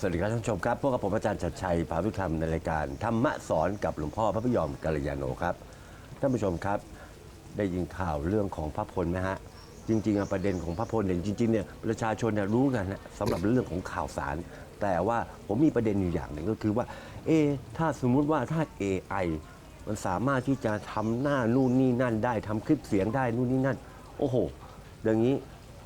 สวัสดีครับท่านผู้ชมครับพวกกับผมอาจารย์ชัดชัยภาวิธรรมในรายการธรรมะสอนกับหลวงพ่อพระพยอมกัลยาโนครับท่านผู้ชมครับ ได้ยินข่าวเรื่องของพระพลไหมฮะจริงๆอะประเด็นของพระพลเนี่ยจริงๆเนี่ยประชาชนเนี่ยรู้กันนะสำหรับเรื่องของข่าวสาร แต่ว่าผมมีประเด็นอยู่อย่างหนึ่งก็คือว่า เอะถ้าสมมุติว่าถ้า AI มันสามารถที่จะทำหน้านู่นนี่นั่นได้ทำคลิปเสียงได้นู่นนี่นั่น โอ้โหอย่างนี้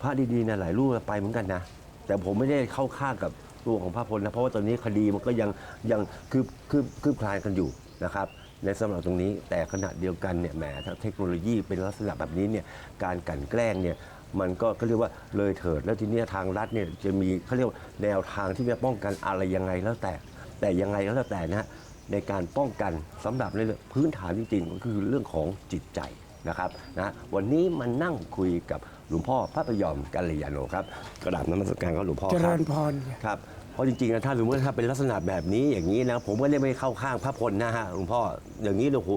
พระดีๆเนี่ยหลายรูปไปเหมือนกันนะ แต่ผมไม่ได้เข้าข้างกับตัวของพระพลนะเพราะว่าตอนนี้คดีมันก็ยังยังคืบคืบคืบคลานกันอยู่นะครับ ในสำหรับตรงนี้แต่ขณะเดียวกันเนี่ยแหมถ้าเทคโนโลยีเป็นลักษณะแบบนี้เนี่ยการกลันแกล้งเนี่ยมันก็เขาเรียกว่าเลยเถิดแล้วทีเนี้ยทางรัฐเนี่ยจะมีเขาเรียกว่าแนวทางที่จะป้องกันอะไรยังไงแล้วแต่ แต่ยังไงแล้วแต่นะฮะในการป้องกันสำหรับในเรื่องพื้นฐานจริงๆก็คือเรื่องของจิตใจนะครับนะวันนี้มานั่งคุยกับ หลวงพ่อพระพยอมกัลยาโนครับกระดาบน้ำมันสการครับหลวงพ่อเจคริรับญพรครับเพราะจริงๆนะถ้าสมมติถ้าเป็นลักษณะแบบนี้อย่างนี้นะผมก็ได้ไม่เข้าข้างพระพลนะฮะหลวงพ่ออย่างนี้โอ้โห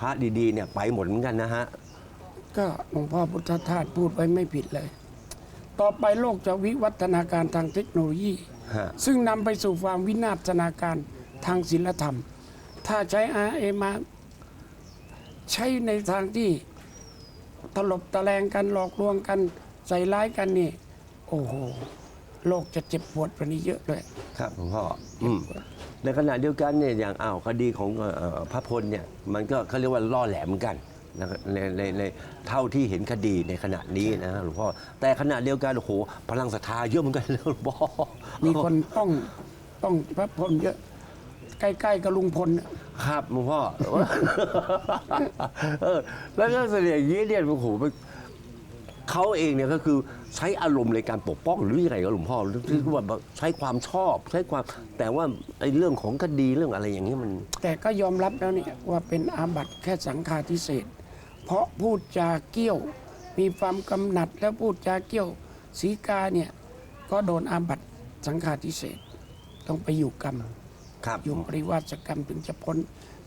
พระดีๆเนี่ยไปหมดเหมือนกันนะฮะก็หลวงพ่อพุทธทาสพูดไว้ไม่ผิดเลย ต่อไปโลกจะวิวัฒนาการทางเทคโนโลยี ฮะซึ่งนำไปสู่ความวินาศนาการทางศิลธรรม ถ้าใช้ RA มาใช้ในทางที่ ตลบตะแลงกันหลอกลวงกัน ใส่ร้ายกันนี่ โอ้โหโลกจะเจ็บปวดกว่านี้เยอะเลย ครับหลวงพ่ออืมในขณะเดียวกันเนี่ยอย่างอ้าวคดีของเอ่อเอ่อพระพลเนี่ยมันก็เขาเรียกว่าล่อแหลมเหมือนกันนะครับในในในเท่าที่เห็นคดีในขณะนี้นะฮะหลวงพ่อแต่ขณะเดียวกันโอ้โหพลังศรัทธาเยอะเหมือนกันนะหลวงพ่อ มีคนต้องต้องพระพลเยอะ ใกล้ๆกับลุงพลน่ะ ครับหลวงพ่อ เออแล้วก็เสน่ห์อย่างนี้เนี่ยโอ้โหมันเขาเองเนี่ยก็คือใช้อารมณ์ในการปกป้องหรือยังไงก็หลวงพ่อหรือที่ว่าใช้ความชอบ ใช้ความแต่ว่าไอ้เรื่องของคดีเรื่องอะไรอย่างนี้มัน แต่ก็ยอมรับแล้วเนี่ยว่าเป็นอาบัติแค่สังฆาทิเศษ เพราะพูดจาเกี้ยว มีความกำหนัดแล้วพูดจาเกี้ยวสีกาเนี่ย ก็โดนอาบัติสังฆาทิเศษต้องไปอยู่กรรม ครับ อยู่ปริวาสกรรมถึงจะพ้น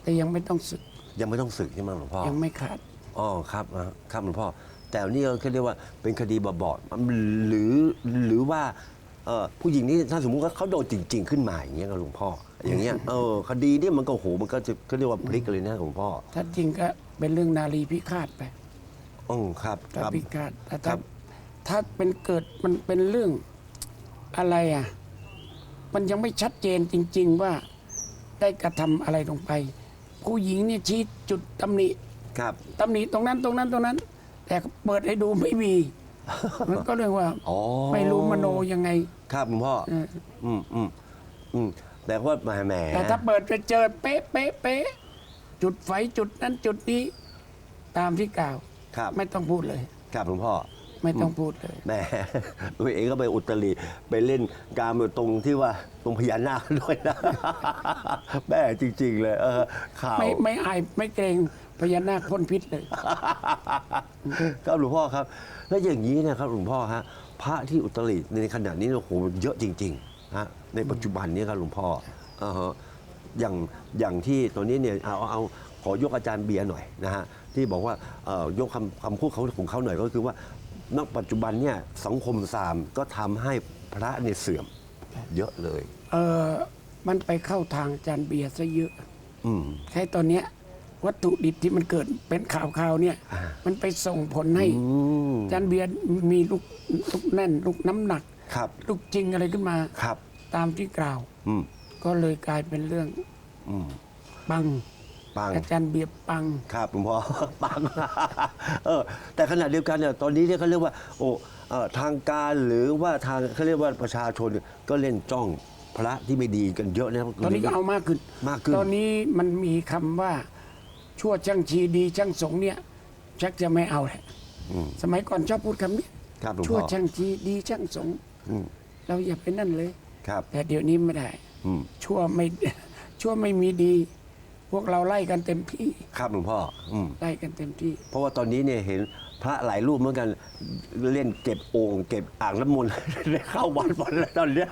แต่ยังไม่ต้องศึก ยังไม่ต้องสึกใช่ไหมหลวงพ่อยังไม่ขาดอ๋อครับอ่าครับหลวงพ่อ แต่นี่ก็เขาเรียกว่าเป็นคดีบอดๆหรือหรือว่าเอ่อผู้หญิงนี่ถ้าสมมุติว่าเขาโดนจริง ๆ ขึ้นมาอย่างเงี้ยครับหลวงพ่อ อย่างเงี้ยเออคดีเนี่ยมันก็โหมันก็จะเขาเรียกว่าพลิกเลยนะหลวงพ่อ ถ้าจริงก็เป็นเรื่องนารีพิฆาตไปอือครับคถ้ารับพิฆาตแต่ครัถ้าบถ้าเป็นเกิดมันเป็นเรื่องอะไรอะ มันยังไม่ชัดเจนจริง ๆ ว่าได้กระทำอะไรลงไป ผู้หญิงเนี่ยชี้จุดตำหนิครับตำหนิตรงนั้นตรงนั้นตรงนั้น แต่เปิดให้ดูไม่มีมันก็เรียกว่าอ๋อไม่รู้มโนยังไง ครับหลวงพ่อเอออืมอืมอืมแต่ว่าแหมแหมแต่ถ้าเปิดไปเจอเป๊ะเป๊ะเป๊ะจุดไฟจุดนั้นจุดนี้ ตามที่กล่าว ครับ ไม่ต้องพูดเลย ครับหลวงพ่อ ไม่ต้องพูดเลย แหมตัวเองก็ไปอุตรีไปเล่นการเมืองตรงที่ว่าตรงพญานาคด้วยนะแม่จริง ๆ เลยเออข่าว ไม่ไม่อายไม่เกรงพญานาคพ่นพิษเลย ครับหลวงพ่อครับ แล้วอย่างนี้เนะครับหลวงพ่อฮะพระที่อุตริในขณะนี้โอ้โหเยอะจริงๆฮะในปัจจุบันนี้ครับหลวงพ่ออ่าฮะอย่างอย่างที่ตัวนี้เนี่ยเอาเอาเอาขอยกอาจารย์เบียร์หน่อยนะฮะที่บอกว่าเอ่อยกคำคำพูดเขาของเขาหน่อยก็คือว่า ณปัจจุบันเนี่ยสังคมสามก็ทำให้พระเนี่ยเสื่อม เยอะเลย เออมันไปเข้าทางอาจารย์เบียร์ซะเยอะ อืม แค่ตอนเนี้ยวัตถุดิบที่มันเกิดเป็นข่าวข่าวๆเนี่ยอ่ามันไปส่งผลให้อืมอาจารย์เบียร์มีลูกลูกแน่น ลูกน้ำหนัก ครับ ลูกจริงอะไรขึ้นมา ครับ ตามที่กล่าว อืม ก็เลยกลายเป็นเรื่องอืม ปัง ปัง อาจารย์เบียร์ปัง ครับหลวงพ่อ ปัง เออแต่ขณะเดียวกันเนี่ยตอนนี้เนี่ยเขาเรียกว่า โอ้เอ่อทางการหรือว่าทางเขาเรียกว่าประชาชนเนี่ยก็เล่นจ้องพระที่ไม่ดีกันเยอะนะครับตอนนี้ก็เอามากขึ้น มากขึ้น ตอนนี้มันมีคำว่า ชั่วช่างชีดีช่างสงเนี่ย ชักจะไม่เอาแหละอืมสมัยก่อนชอบพูดคำนี้ครับหลวงชั่วพ่อช่างชีดีช่างสงอืมเราอย่าไปนั่นเลย ครับ แต่เดี๋ยวนี้ไม่ได้ อืมชั่วไม่ ชั่วไม่มีดี พวกเราไล่กันเต็มที่ครับหลวงพ่ออืมไล่กันเต็มที่ เพราะว่าตอนนี้เนี่ยเห็นพระหลายรูปเหมือนกันเล่นเก็บโอ่งเก็บอ่างน้ำมนต์ เข้าวัดหมดแล้วตอนเนี้ย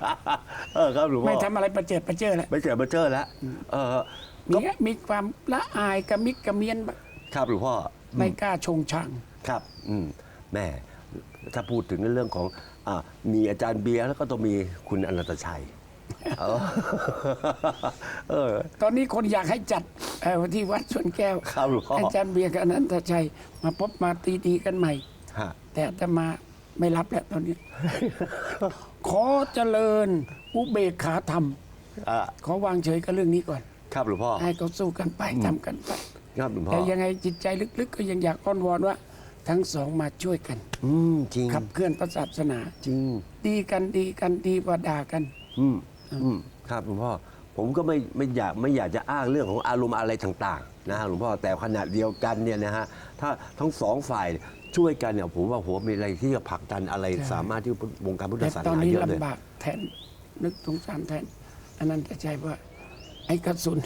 เออครับหลวงพ่อไม่ทำอะไรประเจิดประเจิดแล้วไม่เจอมาเจอแล้วเออมีมีความละอายกระมิดกระเมียนบ้างครับหลวงพ่อไม่กล้าชงชัง ครับอืมแม่ถ้าพูดถึงในเรื่องของอามีอาจารย์เบียร์แล้วก็ต้องมีคุณอนันตชัย เออเออ ตอนนี้คนอยากให้จัดเอ่อที่วัดสวนแก้วครับหลวงพ่ออาจารย์เบียร์กับอนันตชัย มาพบมาตีดีกันใหม่ ฮะ แต่อาตมาไม่รับแล้วตอนนี้ ขอเจริญอุเบกขาธรรม อะขอวางเฉยกับเรื่องนี้ก่อน ครับหลวงพ่อให้เขาสู้กันไปทำกันไป ครับหลวงพ่อแต่ยังไงจิตใจลึกๆ ก็ยังอยากอ้อนวอนว่า ทั้งสองมาช่วยกัน อืมจริงขับเคลื่อนพระศาสนา จริง ดีกันดีกันดีกว่าด่ากัน อืม อืมครับหลวงพ่อผมก็ไม่ไม่อยากไม่อยากจะอ้างเรื่องของอารมณ์อะไรต่างๆนะฮะหลวงพ่อแต่ขณะเดียวกันเนี่ยนะฮะถ้าทั้งสองฝ่ายช่วยกันเนี่ยผมว่าผมมีอะไรที่จะผลักดันอะไรใช่ สามารถที่วงการพุทธแต่ศาสตอนนานี้เยอะเลย ลำบากแทนนึกสงสารแทนอันนั้นจะใช่ว่า ไอ้กระสุน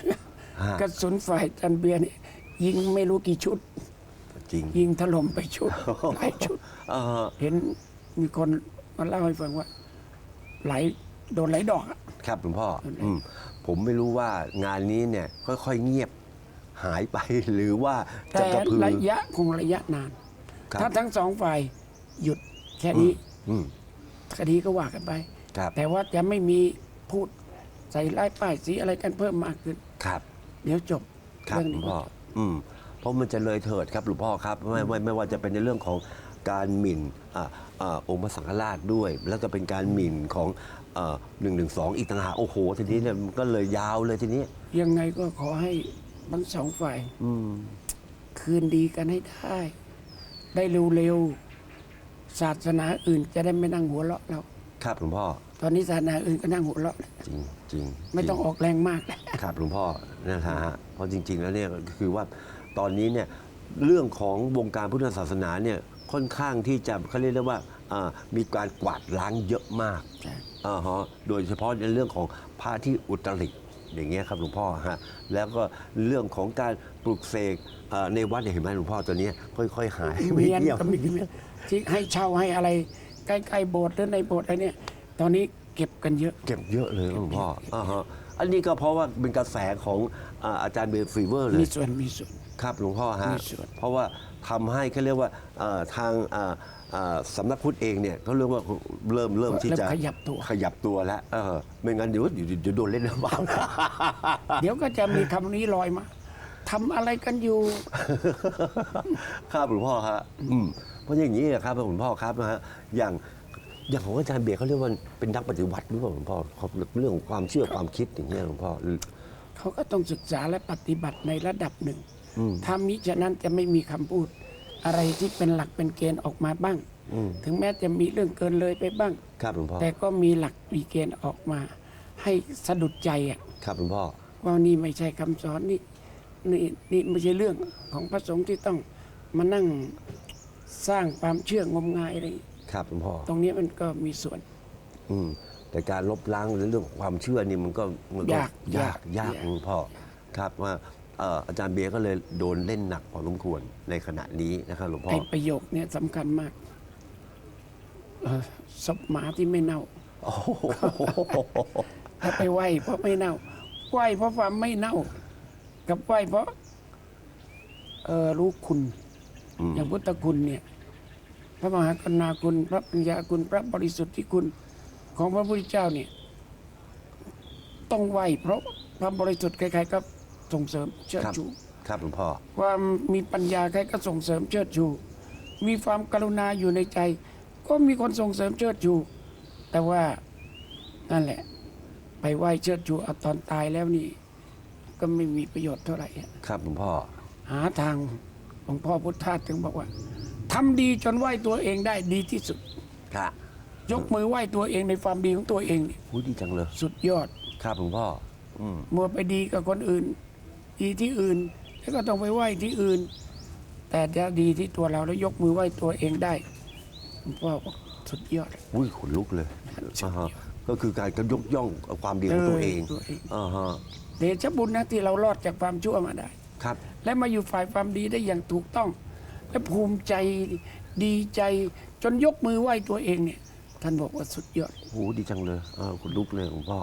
ฮะ กระสุนฝ่ายจันเบียร์นี่ยิงไม่รู้กี่ชุด จริงยิงถล่มไปชุดหลายชุด เออเห็นมีคนมาเล่าให้ฟังว่าไหลายโดนไหลายดอกอะ ครับหลวงพ่ออืมผมไม่รู้ว่างานนี้เนี่ยค่อยๆเงียบหายไปหรือว่าจะแต่กระพือ ระยะคงระยะนาน ครับ ถ้าทั้งสองฝ่ายหยุดแค่นี้อืมคดีก็ว่ากันไป ครับแต่ว่าจะไม่มีพูดใส่ร้ายป้ายสีอะไรกันเพิ่มมากขึ้น ครับ เดี๋ยวจบครับเรื่องหลวนี้งพ่อ อืม เพราะมันจะเลยเถิดครับหลวงพ่อครับไม่ไม่ไม่ว่าจะเป็นในเรื่องของการหมิ่นอ่าอ่าองค์พระสังฆราชด้วย แล้วก็เป็นการหมิ่นของ หนึ่งหนึ่งสองอีกต่างหากโอ้โห ทีนี้เนี่ยมันก็เลยยาวเลยทีนี้ ยังไงก็ขอให้ทั้งสองฝ่าย อืม คืนดีกันให้ได้ ได้เร็วๆศาสนาอื่นจะได้ไม่นั่งหัวเราะเรา ครับหลวงพ่อ ตอนนี้ศาสนาอื่นก็นั่งหัวเราะแล้วจริงจริงไม่ต้องจริออกแรงมากแล้ว ครับหลวงพ่อนะฮะเพราะจริง ๆ แล้วเนี่ยก็คือว่าตอนนี้เนี่ยเรื่องของวงการพุทธศาสนาเนี่ยค่อนข้างที่จะเขาเรียกได้ว่า อ่ามีการกวาดล้างเยอะมากใช่ อ่าฮะโดยเฉพาะในเรื่องของพระที่อุตริอย่างเงี้ยครับหลวงพ่อฮะแล้วก็เรื่องของการปลุกเสกเอ่อในวัดเนี่ยเห็นไหมหลวงพ่อตัวเนี้ยค่อยๆหายไม่เมียนเงียบก็มีเมียนที่ให้เช่าให้อะไรใกล้ๆโบสถ์หรือในโบสถ์อะไรเนี่ย ตอนนี้เก็บกันเยอะ เก็บเยอะเลยหลวงพ่ออ่าฮะ อันนี้ก็เพราะว่าเป็นกระแสของอ่าอาจารย์เบลฟีเวอร์เลมียส่วนมีส่วน ครับหลวงพ่อฮะมีส่วน เพราะว่าทำให้เขาเรียกว่าเอ่อทางอ่าอ่าสำนักพุทธเองเนี่ยเขาเรียกว่าเริ่มเริ่มที่จะเริ่มขยับตัว ขยับตัวแล้วเออไม่งั้นเดี๋ยวเดี๋ยวเดี๋ยวโดนเล่นน้ำบ้าง เดี๋ยวก็จะมีคำนี้ลอยมาทำอะไรกันอยู่ ครับหลวงพ่อฮะอืมเพราะอย่างนี้นะครับหลวงพ่อครับนะฮะอย่าง อย่างของอาจารย์เบียร์เขาเรียกว่าเป็นนักปฏิวัติหรือเปล่าหลวงพ่อเขาเรื่องของความเชื่อความคิดอย่างเงี้ยหลวงพ่อเขาก็ต้องศึกษาและปฏิบัติในระดับหนึ่ง อืม ถ้ามิฉะนั้นจะไม่มีคำพูด อะไรที่เป็นหลักเป็นเกณฑ์ออกมาบ้าง อืม ถึงแม้จะมีเรื่องเกินเลยไปบ้าง ครับหลวงพ่อแต่ก็มีหลักมีเกณฑ์ออกมา ให้สะดุดใจอะครับหลวงพ่อว่านี่ไม่ใช่คำสอนนี่นี่นี่ไม่ใช่เรื่องของพระสงฆ์ที่ต้องมานั่งสร้างความเชื่องมงายอะไร ครับหลวงพ่อตรงนี้มันก็มีส่วน อืมแต่การลบล้างในเรื่องของความเชื่อนี่มันก็มันก็ยากยากยากยาก หลวงพ่อครับว่าเอ่ออาจารย์เบียร์ก็เลยโดนเล่นหนักพอสมควรในขณะนี้นะครับหลวงพ่อไอ้ประโยคเนี่ยสำคัญมากเอ่อศพหมาที่ไม่เน่า โอ้โหถ้าไปไหวเพราะไม่เน่าไหวเพราะความไม่เน่า กับไหวเพราะเออรู้คุณอืมอย่างพุทธคุณเนี่ย พระมหากรุณาคุณ พระปัญญาคุณ พระบริสุทธิคุณของพระพุทธเจ้าเนี่ยต้องไหวเพราะความบริสุทธิ์ใครๆก็ส่งเสริมเชิดครับชู ครับหลวงพ่อ ความมีปัญญาใครก็ส่งเสริมเชิดชู มีความกรุณาอยู่ในใจ ก็มีคนส่งเสริมเชิดชู แต่ว่านั่นแหละ ไปไหว้เชิดชูเอาตอนตายแล้วนี่ ก็ไม่มีประโยชน์เท่าไหร่อะครับหลวงพ่อ หาทางหลวงพ่อพุทธทาสถึงบอกว่า ทำดีจนไหว้ตัวเองได้ดีที่สุด ครับยกมือไหว้ตัวเองในความดีของตัวเองนี่พูดดีจังเลย สุดยอดครับหลวงพ่อ อืมมัวไปดีกับคนอื่น ดีที่อื่น แล้วก็ต้องไปไหว้ที่อื่น แต่ถ้าดีที่ตัวเราแล้วยกมือไหว้ตัวเองได้หลวงพ่อบอกสุดยอด อุ้ยขนลุกเลยอ่าฮะก็คือการยกย่องความดีของตัวเองตัวเอง อ่าฮะเดชะบุญนะที่เรารอดจากความชั่วมาได้ ครับ และมาอยู่ฝ่ายความดีได้อย่างถูกต้อง และภูมิใจดีใจจนยกมือไหว้ตัวเองเนี่ย ท่านบอกว่าสุดยอดโหดีจังเลยเออคุณลุกเลยหลวงพ่อ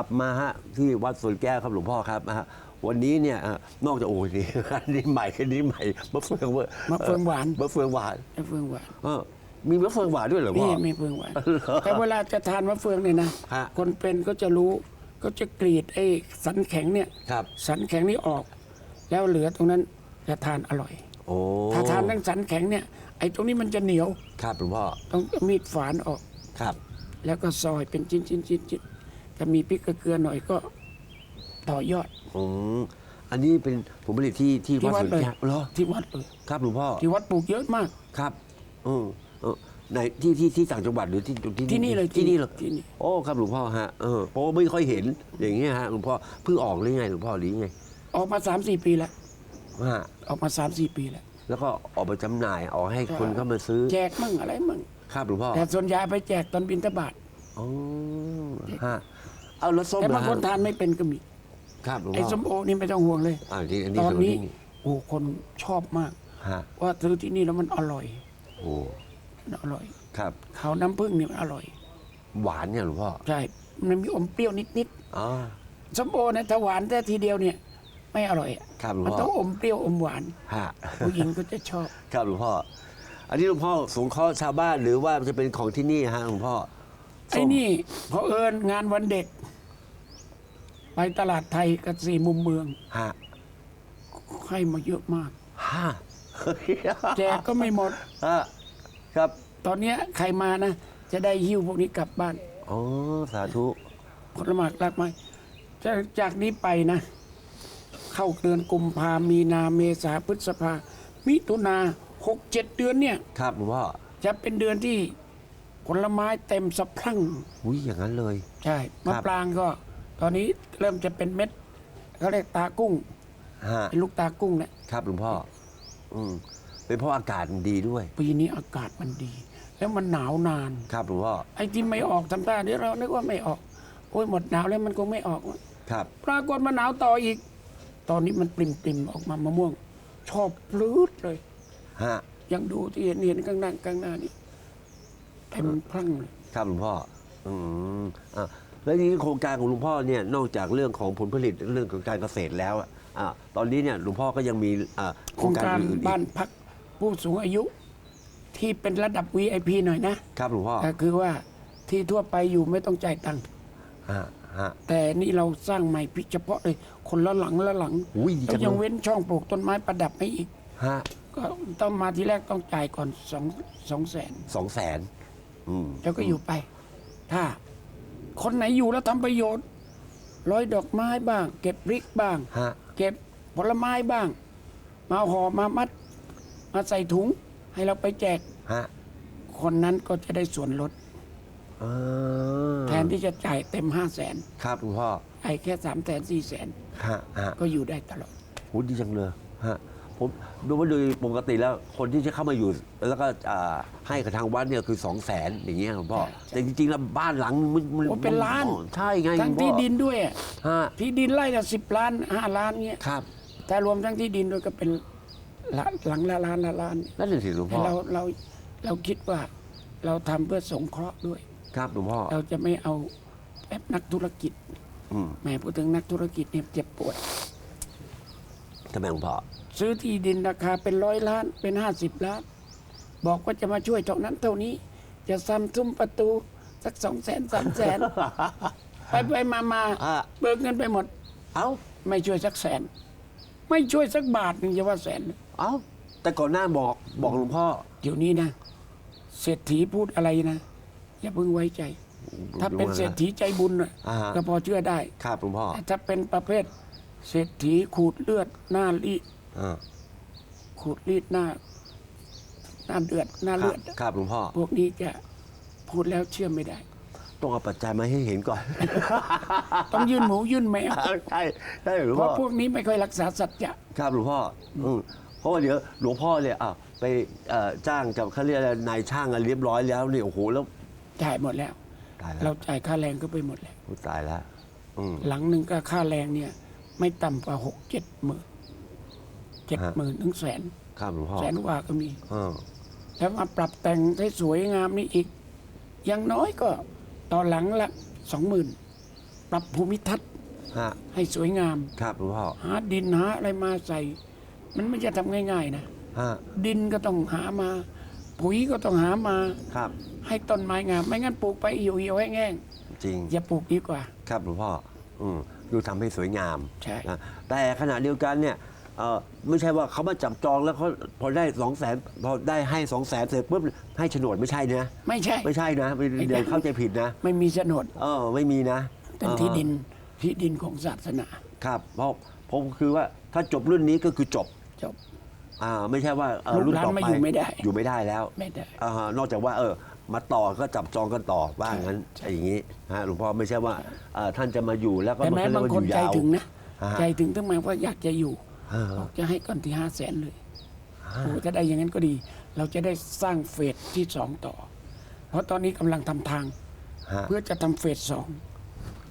ลับมาฮะที่วัดสวนแก้วครับหลวงพ่อครับนะฮะวันนี้เนี่ยอะนอกจากโอ้ยนี่ อันนี้ใหม่อันนี้ใหม่มะเฟืองเว้ยมะเฟืองหวาน มะเฟืองหวานมะเฟืองหวานเออมีมะเฟืองหวานด้วยเหรอพ่นี่อมะเฟืองหวานเหรอแต่เวลาจะทานมะเฟืองเนี่ยนะ ฮะ คนเป็นก็จะรู้ก็จะกรีดไอ้สันแข็งเนี่ย ครับ สันแข็งนี่ออก แล้วเหลือตรงนั้นจะทานอร่อย โอ้ถ้าทานทั้งสันแข็งเนี่ยไอ้ตรงนี้มันจะเหนียวครับหลวงพ่อต้องเอามีดฝานออก ครับ แล้วก็ซอยเป็นชิ้นชิ้น ชิ้นชิ้นถ้ามีพริกกับเกลือหน่อยก็ต่อยอด อืมอันนี้เป็นผลผลิตที่ที่ที่วัดวัดสวนเลย แก้วเหรอที่วัดเลยครับหลวงพ่อที่วัดปลูกเยอะมาก ครับอืมเออในที่ที่ที่ต่างจังหวัดหรือที่ที่ที่นี่เลยที่นี่เลยที่นี่ โอ้ครับหลวงพ่อฮะเออเพราะว่าไม่ค่อยเห็นอย่างเงี้ยฮะหลวงพ่อเพิ่งออกหรือไงหลวงพ่อหรือไงออกมาสามสี่ปีแล้วฮะออกมาสามสี่ปีแล้ว แล้วก็ออกไปจำหน่ายออกให้คนเข้ามาซื้อแจกมั่งอะไรมั่งครับหลวงพ่อ แต่ส่วนใหญ่ไปแจกตอนบินทบาท อ๋อฮะ เอารถส้มแต่เหรบางคนฮะทานไม่เป็นก็มีครับหลวงไอ้พ่อส้มโอนี่ไม่ต้องห่วงเลย อ่าที่อันนี้ตอนคือนี้นี่โอ้คนชอบมาก ฮะว่าซื้อที่นี่แล้วมันอร่อยโอ้มันอร่อยครับข้าวน้ำผึ้งนี่มันอร่อย หวานเนี่ยหลวงพ่อใช่ มันมีอมเปรี้ยวนิดอ๋อๆส้มโอเนี่ยถ้าหวานแต่ทีเดียวเนี่ย ไม่อร่อยอะครับหลวงมันพ่ต้อองอมเปรี้ยวอมหวานฮะ ผู้หญิงก็จะชอบ ครับหลวงพ่อ อันนี้หลวงพ่อสงเคราะห์ชาวบ้านหรือว่าจะเป็นของที่นี่ฮะหลวงพ่อ ไอ้นี่เพอเอิญงานวันเด็ก ไปตลาดไทยกับสี่มุมเมืองฮะให้มาเยอะมาก ฮะแจกก็ไม่หมด ฮะครับ ตอนเนี้ยใครมานะ จะได้หิ้วพวกนี้กลับบ้านอ๋อสาธุ ผลไม้รากไม้จากจากนี้ไปนะ เข้าเดือนกุมภามีนาเมษาพฤษภามิถุนาหกเจ็ดเดือนเนี่ย ครับหลวงพ่อ จะเป็นเดือนที่ ผลไม้เต็มสะพรั่ง อุ้ยอย่างนั้นเลย ใช่มะปรางก็ ตอนนี้เริ่มจะเป็นเม็ดเขาเรียกตากุ้งฮะ เป็นลูกตากุ้งเนี่ยครับหลวงพ่อ อืมเป็นเพราะอากาศมันดีด้วย ปีนี้อากาศมันดี แล้วมันหนาวนาน ครับหลวงพ่อ ไอ้ที่ไม่ออกทำท่าเดี๋ยวเรานึกว่าไม่ออก โอ้ยหมดหนาวแล้วมันคงไม่ออกครับ ปรากฏมาหนาวต่ออีก ตอนนี้มันปริมปริมๆออกมามะม่วง ชอบพลืดเลย ฮะ ยังดูที่เห็นเห็นข้างหน้าข้างหน้านี่ เต็มพรั่งเลย ครับหลวงพ่ออืมอะแล้วทีนี้โครงการของหลวงพ่อเนี่ยนอกจากเรื่องของผลผลิตเรื่องของการเกษตรแล้วอะอะตอนนี้เนี่ยหลวงพ่อก็ยังมีอะโครงการอื่นๆอีกบ้านพักผู้สูงอายุที่เป็นระดับ VIP หน่อยนะครับหลวงพ่อก็คือว่าที่ทั่วไปอยู่ไม่ต้องจ่ายตังค์ฮะฮะ แต่นี่เราสร้างใหม่พิเฉพาะเลยคนละหลังละหลังอุ้ยดีแล้จัวงยังเลยเว้นช่องปลูกต้นไม้ประดับให้อีก ฮะก็ต้องมาทีแรกต้องจ่ายก่อนสองสองแสนสองแสนอืม แล้วก็อยู่ไป ถ้า คนไหนอยู่แล้วทำประโยชน์ ร้อยดอกไม้บ้าง เก็บพริกบ้าง ฮะ เก็บผลไม้บ้าง มาห่อมามัด มาใส่ถุง ให้เราไปแจก ฮะคนนั้นก็จะได้ส่วนลดอ่าแทนที่จะจ่ายเต็มห้าแสนครับหลวงพ่อไอ้แค่สามแสนสี่แสนฮะฮะก็อยู่ได้ตลอด โหดีจังเลยฮะ ผมดูว่าโดยปกติแล้วคนที่จะเข้ามาอยู่ แล้วก็อ่าให้กับทางวัดเนี่ยคือสองแสนอย่างเงี้ยหลวงพ่อใช่แต่จริงๆแล้วบ้านหลังมันมันโอ้เป็นล้าน ใช่ไงทั้งหลวพ่อที่ดินด้วยอะฮะที่ดินไร่ละสิบล้านห้าล้านเงี้ยครับแต่รวมทั้งที่ดินด้วยก็เป็นละหลังละล้านละล้าน นั่นแหละสิหลวงแต่พ่อเราเราเราคิดว่าเราทำเพื่อสงเคราะห์ด้วย ครับหลวงพ่อเราจะไม่เอาแบบนักธุรกิจอืม แหม่พูดถึงนักธุรกิจเนี่ยเจ็บปวด ทำไมหลวงพ่อซื้อที่ดินราคาเป็นร้อยล้านเป็นห้าสิบล้าน บอกว่าจะมาช่วยเท่านั้นเท่านี้ จะซ้ำซุ้มประตูสักสองแสนสามแสนไปไปมามาอะเบิกเงินไปหมด เอ้าไม่ช่วยสักแสน ไม่ช่วยสักบาทหนึงจะว่าแสน เอ้าแต่ก่อนหน้าบอกบอกหลวงพ่อเดี๋ยวนี้นะเศรษฐีพูดอะไรนะ อย่าเพิ่งไว้ใจ ถ้าเป็นเศรษฐีใจบุญน่ะอ่าฮะก็พอเชื่อได้ ครับหลวงพ่อ แต่ถ้าเป็นประเภท เศรษฐีขูดเลือดหน้ารีดอ่าขูดรีดหน้าหน้าเดือดหน้าครัเลืบอด ครับหลวงพ่อ พวกนี้จะพูดแล้วเชื่อไม่ได้ ต้องเอาปัจจัยมาให้เห็นก่อน ต้องยื่นหมูยื่นแมวใช่ใช่หลวงเพพ่อ ราะพวกนี้ไม่ค่อยรักษาสัจจะครับหลวงพ่ออืมเพราะว่าเดี๋ยวหลวงพ่อเนี่ยอะไปเอ่อจ้างกับเขาเรียกอะไรนายช่างอะไรเรียบร้อยแล้วเนี่ยโอ้โหแล้วจ่ายหมดแล้ว ตายแล้เราวจ่ายค่าแรงก็ไปหมดแล้วอุ๊ยตายแล้วอืมหลังหนึ่งก็ค่าแรงเนี่ย ไม่ต่ำกว่าหกเจ็ดหมื่นเจ็ดหมื่นถึงแสนครับหลวงพ่อแสนกว่าก็มีอ่าแล้วมาปรับแต่งให้สวยงามนี่อีกอย่างน้อยก็ต่อหลังละสองหมื่นปรับภูมิทัศน์ฮะให้สวยงาม ครับหลวงพ่อหาดินหาอะไรมาใส่ มันไม่จะทำง่าย ๆ นะ ฮะดินก็ต้องหามา ปุ๋ยก็ต้องหามา ครับ ให้ต้นไม้งาม ไม่งั้นปลูกไปเหี่ยวๆแห้งจริงๆอย่าปลูกดีกว่า ครับหลวงพ่ออืม ดูทำให้สวยงามใช่นะแต่ขณะเดียวกันเนี่ยเออไม่ใช่ว่าเขามาจับจองแล้วเขาพอได้สองแสนพอได้ให้สองแสนเสร็จปุ๊บให้โฉนดไม่ใช่นะไม่ใช่ไม่ใช่นะไม่เดี๋ยวเข้าใจผิดนะ ไม่มีโฉนดเออไม่มีนะ เป็นที่ดินที่ดินของศาสนา ครับเพราะผมคือว่าถ้าจบรุ่นนี้ก็คือจบจบ อ่าไม่ใช่ว่าเอ่อลูกรุ่นหลานต่อมาไปอยู่ไม่ได้ อยู่ไม่ได้แล้วไม่ได้ อ่านอกจากว่าเออมาต่อก็จับจองกันต่อว่างั้นอย่างนี้ฮะหลวงพ่อไม่ใช่ว่าเอ่อท่านจะมาอยู่แล้วก็แต่แม้เรียบางกว่คนอยู่ใจยาว ถึงนะอ่าใจถึงตั้งมาว่าอยากจะอยู่อ่าบอกจะให้ก่อนที่ห้าแสนเลยโอ้จะได้อย่างนั้นก็ดี เราจะได้สร้างเฟสที่สองต่อ เพราะตอนนี้กำลังทำทาง ฮะเพื่อจะทำเฟสสอง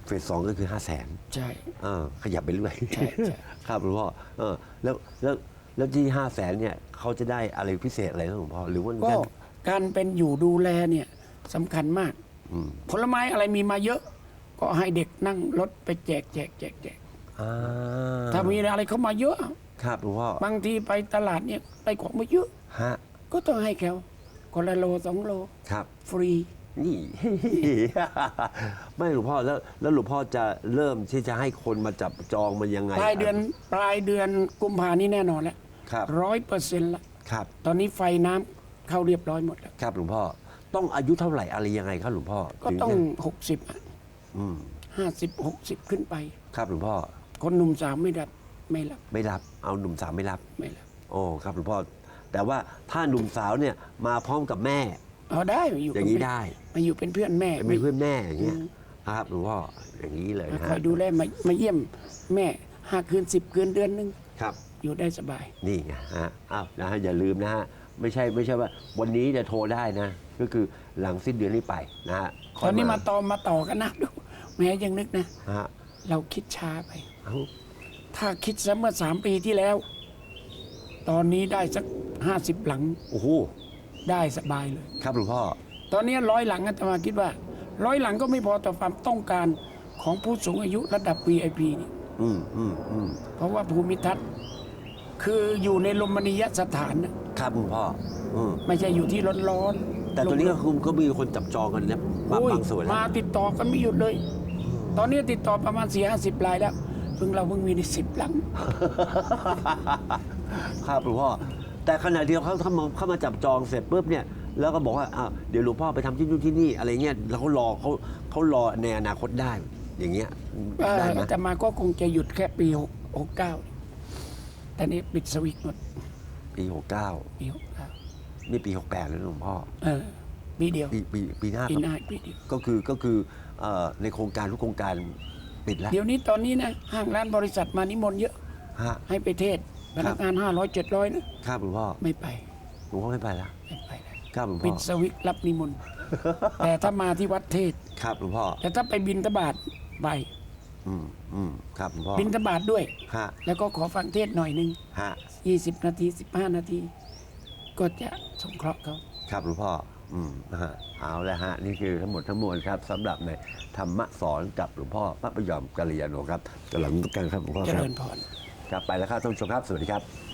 เฟสสองก็คือห้าแสน ใช่ เออขยับไปเรื่อยใช่ใช่ ครับหลวงพ่อเออแล้วแล้ว แล้วที่ห้าแสนเนี่ยเขาจะได้อะไรพิเศษอะไรนะหลวงพ่อหรือว่าก็การเป็นอยู่ดูแลเนี่ยสำคัญมาก อืมผลไม้อะไรมีมาเยอะ ก็ให้เด็กนั่งรถไปแจกแจกแจกแจกอ่าถ้ามีอะไรเข้ามาเยอะ ครับหลวงพ่อบางทีไปตลาดเนี่ยได้ของมาเยอะ ฮะก็ต้องให้เขาคนละโลสองโล ครับ ฟรี นี่ ไม่หลวงพ่อแล้วแล้วหลวงพ่อจะเริ่มที่จะให้คนมาจับจองมันยังไงปลายเดือนปลายเดือนกุมภานี้แน่นอนแล้วครับร้อยเปอร์เซ็นต์ละครับ ตอนนี้ไฟน้ำเข้าเรียบร้อยหมดแล้ว ครับหลวงพ่อต้องอายุเท่าไหร่อะไรยังไงครับหลวงพ่อก็ถึต้องจะหกสิบอืมห้าสิบหกสิบขึ้นไป ครับหลวงพ่อคนหนุ่มสาวไม่รับไม่รับไม่รับเอาหนุ่มสาวไม่รับ ไม่รับ โอ้ครับหลวงพ่อแต่ว่าถ้าหนุ่มสาวเนี่ยมาพร้อมกับแม่ เอาได้มาอยู่อย่างนี้กับแม่ได้มาอยู่เป็นเพื่อนแม่เป็นเพื่อนแม่อย่างเงี้ยครับหลวงพ่ออย่างนี้เลยมานะคอยดูแลมามาเยี่ยมแม่ห้าคืนสิบคืนเดือนหนึงครับ อยู่ได้สบาย นี่ไงฮะอ้าวนะฮะอย่าลืมนะฮะไม่ใช่ไม่ใช่ว่าวันนี้จะโทรได้นะ ก็คือหลังสิ้นเดือนนี้ไปนะฮะตอนนี้มาต่อมาต่อกันนะดูแม้ยังนึกนะ ฮะเราคิดช้าไป เอ้าถ้าคิดซะเมื่อสามปีที่แล้ว ตอนนี้ได้สักห้าสิบหลัง โอ้โห ได้สบายเลย ครับหลวงพ่อ ตอนนี้ร้อยหลังอาตมาคิดว่า ร้อยหลังก็ไม่พอต่อความต้องการของผู้สูงอายุระดับ VIP นี่อืมอืมอืมเพราะว่าภูมิทัศน์คืออยู่ในลมณียสถานนะครับหลวงพ่ออืมไม่ใช่อยู่ที่ร้อนๆแต่ตัวนี้ก็คือก็มีคนจับจองกันนะบางโอ้ยบางส่วนแล้วมาติดต่อกันไม่หยุดเลย ตอนนี้ติดต่อประมาณสี่ห้าสิบรายแล้วเพิ่งเราเพิ่งมีในสิบหลัง ครับหลวงพ่อ แต่ขณะเดียวเขาเข้ามาเข้ามาจับจองเสร็จปุ๊บเนี่ยแล้วก็บอกว่าอ้าวเดี๋ยวหลวงพ่อไปทำที่นู่นที่นี่อะไรเงี้ยแล้วเขารอเขาเขารอในอนาคตได้ อย่างเงี้ยเอ่อได้ไหมแต่มาก็คงจะหยุดแค่ปีหกหกเก้าแต่นี้ปิดสวิตช์หมดปีหกเก้าปีหกเก้านี่ปีหกแปดแล้วหลวงพ่อเออปีเดียวปีปีปีหน้าปีก็หน้าปีเดียว ก็คือก็คือเอ่อในโครงการทุกโครงการปิดแล้วเดี๋ยวนี้ตอนนี้นะห้างร้านบริษัทมานิมนต์เยอะ ฮะให้ไปเทศ พนักงานห้าร้อยเจ็ดร้อยนะครับหลวงพ่อไม่ไปหลวงพ่อไม่ไปแล้วไม่ไปแล้วครับหลวงปิพ่ดอสวิตช์รับนิมนต์แต่ถ้ามาที่วัดเทศครับหลวงพ่อแต่ถ้าไปบินทบาทไปอืมอืมครับหลวงพ่อบินทบาทด้วยฮะแล้วก็ขอฟังเทศหน่อยหนึงฮะ20นาที15นาที ก็จะสงเคราะห์เขาครับหลวงพ่ออืมนะฮะเอาละฮะ นี่คือทั้งหมดทั้งมวลครับสำหรับในธรรมะสอนกับหลวงพ่อพระพยอมกัลยาโนครับกำลังกันครับหลวงพ่อเจครัริบญพร ครับไปแล้วครับท่านผู้ชมครับ สวัสดีครับ